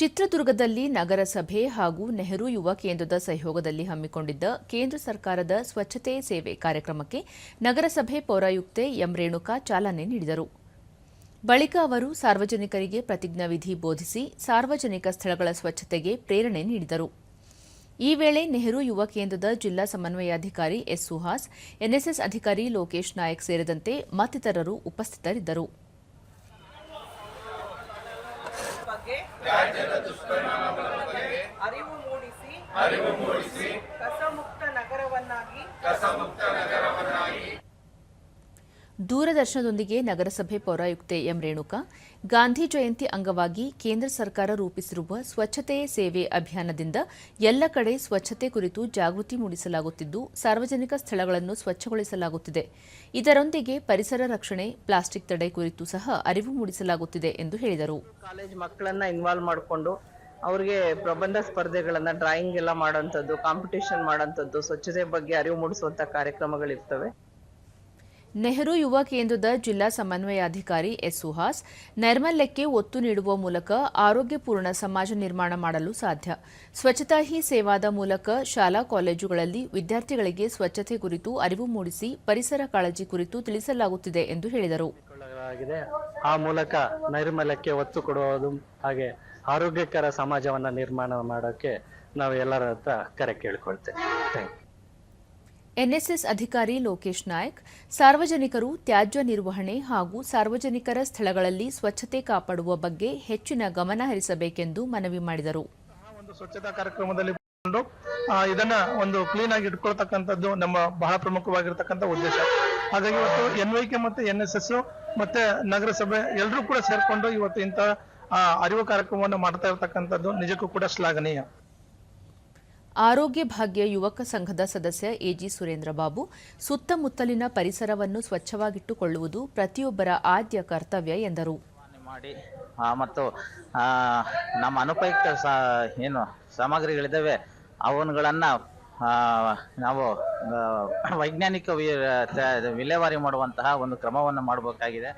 ಚಿತ್ರದುರ್ಗದಲ್ಲಿ ನಗರಸಭೆ ಹಾಗೂ ನೆಹರು ಯುವ ಕೇಂದ್ರದ ಸಹಯೋಗದಲ್ಲಿ ಹಮ್ಮಿಕೊಂಡಿದ್ದ ಕೇಂದ್ರ ಸರ್ಕಾರದ ಸ್ವಚ್ಛತೆ ಸೇವೆ ಕಾರ್ಯಕ್ರಮಕ್ಕೆ ನಗರಸಭೆ ಪೌರಾಯುಕ್ತೆ ಎಂ ರೇಣುಕಾ ಚಾಲನೆ ನೀಡಿದರು. ಬಳಿಕ ಅವರು ಸಾರ್ವಜನಿಕರಿಗೆ ಪ್ರತಿಜ್ಞಾವಿಧಿ ಬೋಧಿಸಿ ಸಾರ್ವಜನಿಕ ಸ್ಥಳಗಳ ಸ್ವಚ್ಛತೆಗೆ ಪ್ರೇರಣೆ ನೀಡಿದರು. ಈ ವೇಳೆ ನೆಹರು ಯುವ ಕೇಂದ್ರದ ಜಿಲ್ಲಾ ಸಮನ್ವಯಾಧಿಕಾರಿ ಎಸ್ ಸುಹಾಸ್, ಎನ್ಎಸ್ಎಸ್ ಅಧಿಕಾರಿ ಲೋಕೇಶ್ ನಾಯಕ್ ಸೇರಿದಂತೆ ಮತ್ತಿತರರು ಉಪಸ್ಥಿತರಿದ್ದರು. ಬಗ್ಗೆ ಅರಿವು ಮೂಡಿಸಿ ಅರಿವು ಮೂಡಿಸಿ ಕಸಮುಕ್ತ ನಗರವನ್ನಾಗಿ ದೂರದರ್ಶನದೊಂದಿಗೆ ನಗರಸಭೆ ಪೌರಾಯುಕ್ತೆ ಎಂ ರೇಣುಕಾ, ಗಾಂಧಿ ಜಯಂತಿ ಅಂಗವಾಗಿ ಕೇಂದ್ರ ಸರ್ಕಾರ ರೂಪಿಸಿರುವ ಸ್ವಚ್ಛತೆ ಸೇವೆ ಅಭಿಯಾನದಿಂದ ಎಲ್ಲ ಕಡೆ ಸ್ವಚ್ಛತೆ ಕುರಿತು ಜಾಗೃತಿ ಮೂಡಿಸಲಾಗುತ್ತಿದ್ದು, ಸಾರ್ವಜನಿಕ ಸ್ಥಳಗಳನ್ನು ಸ್ವಚ್ಛಗೊಳಿಸಲಾಗುತ್ತಿದೆ. ಇದರೊಂದಿಗೆ ಪರಿಸರ ರಕ್ಷಣೆ, ಪ್ಲಾಸ್ಟಿಕ್ ತಡೆ ಕುರಿತು ಸಹ ಅರಿವು ಮೂಡಿಸಲಾಗುತ್ತಿದೆ ಎಂದು ಹೇಳಿದರು. ಕಾಲೇಜ್ ಮಕ್ಕಳನ್ನ ಇನ್ವಾಲ್ವ್ ಮಾಡಿಕೊಂಡು ಅವ್ರಿಗೆ ಪ್ರಬಂಧ ಸ್ಪರ್ಧೆಗಳನ್ನ ಡ್ರಾಯಿಂಗ್ ಎಲ್ಲ ಮಾಡುವಂಥದ್ದು ಕಾಂಪಿಟೇಷನ್ ಮಾಡುವಂಥದ್ದು, ಸ್ವಚ್ಛತೆ ಬಗ್ಗೆ ಅರಿವು ಮೂಡಿಸುವಂತ ಕಾರ್ಯಕ್ರಮಗಳಿರ್ತವೆ. ನೆಹರು ಯುವ ಕೇಂದ್ರದ ಜಿಲ್ಲಾ ಸಮನ್ವಯಾಧಿಕಾರಿ ಎಸ್ ಸುಹಾಸ್, ನೈರ್ಮಲ್ಯಕ್ಕೆ ಒತ್ತು ನೀಡುವ ಮೂಲಕ ಆರೋಗ್ಯಪೂರ್ಣ ಸಮಾಜ ನಿರ್ಮಾಣ ಮಾಡಲು ಸಾಧ್ಯ. ಸ್ವಚ್ಛತಾ ಹಿ ಸೇವಾದ ಮೂಲಕ ಶಾಲಾ ಕಾಲೇಜುಗಳಲ್ಲಿ ವಿದ್ಯಾರ್ಥಿಗಳಿಗೆ ಸ್ವಚ್ಛತೆ ಕುರಿತು ಅರಿವು ಮೂಡಿಸಿ ಪರಿಸರ ಕಾಳಜಿ ಕುರಿತು ತಿಳಿಸಲಾಗುತ್ತಿದೆ ಎಂದು ಹೇಳಿದರು. ಆ ಮೂಲಕ ನೈರ್ಮಲ್ಯಕ್ಕೆ ಒತ್ತು ಕೊಡುವುದು ಹಾಗೆ ಆರೋಗ್ಯಕರ ಸಮಾಜವನ್ನ ನಿರ್ಮಾಣ ಮಾಡೋಕೆ ನಾವು ಎಲ್ಲರ ಹತ್ರ ಕರೆ ಕೇಳಿಕೊಳ್ತೇವೆ. ಎನ್ಎಸ್ಎಸ್ ಅಧಿಕಾರಿ ಲೋಕೇಶ್ ನಾಯಕ್, ಸಾರ್ವಜನಿಕರು ತ್ಯಾಜ್ಯ ನಿರ್ವಹಣೆ ಹಾಗೂ ಸಾರ್ವಜನಿಕರ ಸ್ಥಳಗಳಲ್ಲಿ ಸ್ವಚ್ಛತೆ ಕಾಪಾಡುವ ಬಗ್ಗೆ ಹೆಚ್ಚಿನ ಗಮನ ಹರಿಸಬೇಕೆಂದು ಮನವಿ ಮಾಡಿದರು. ಸ್ವಚ್ಛತಾ ಕಾರ್ಯಕ್ರಮದಲ್ಲಿ ಇದನ್ನ ಒಂದು ಕ್ಲೀನ್ ಆಗಿ ಇಟ್ಕೊಳ್ತಕ್ಕಂಥದ್ದು ನಮ್ಮ ಬಹಳ ಪ್ರಮುಖವಾಗಿರ್ತಕ್ಕಂಥ ಉದ್ದೇಶ. ಹಾಗಾಗಿ ಇವತ್ತು ಎನ್ ವೈ ಕೆ ಮತ್ತೆ ಎನ್ ಎಸ್ ಎಸ್ ಮತ್ತೆ ನಗರಸಭೆ ಎಲ್ಲರೂ ಕೂಡ ಸೇರ್ಕೊಂಡು ಇವತ್ತು ಇಂತಹ ಅರಿವು ಕಾರ್ಯಕ್ರಮವನ್ನು ಮಾಡ್ತಾ ಇರತಕ್ಕಂಥದ್ದು ನಿಜಕ್ಕೂ ಕೂಡ ಶ್ಲಾಘನೀಯ. ಆರೋಗ್ಯ ಭಾಗ್ಯ ಯುವಕ ಸಂಘದ ಸದಸ್ಯ ಎಜಿ ಸುರೇಂದ್ರ ಬಾಬು, ಸುತ್ತಮುತ್ತಲಿನ ಪರಿಸರವನ್ನು ಸ್ವಚ್ಛವಾಗಿಟ್ಟುಕೊಳ್ಳುವುದು ಪ್ರತಿಯೊಬ್ಬರ ಆದ್ಯ ಕರ್ತವ್ಯ ಎಂದರು. ಮಾಡಿ ಮತ್ತು ನಮ್ಮ ಅನುಪಯುಕ್ತ ಏನು ಸಾಮಗ್ರಿಗಳಿದ್ದಾವೆ ಅವನುಗಳನ್ನು ನಾವು ವೈಜ್ಞಾನಿಕ ವಿಲೇವಾರಿ ಮಾಡುವಂತಹ ಒಂದು ಕ್ರಮವನ್ನು ಮಾಡಬೇಕಾಗಿದೆ.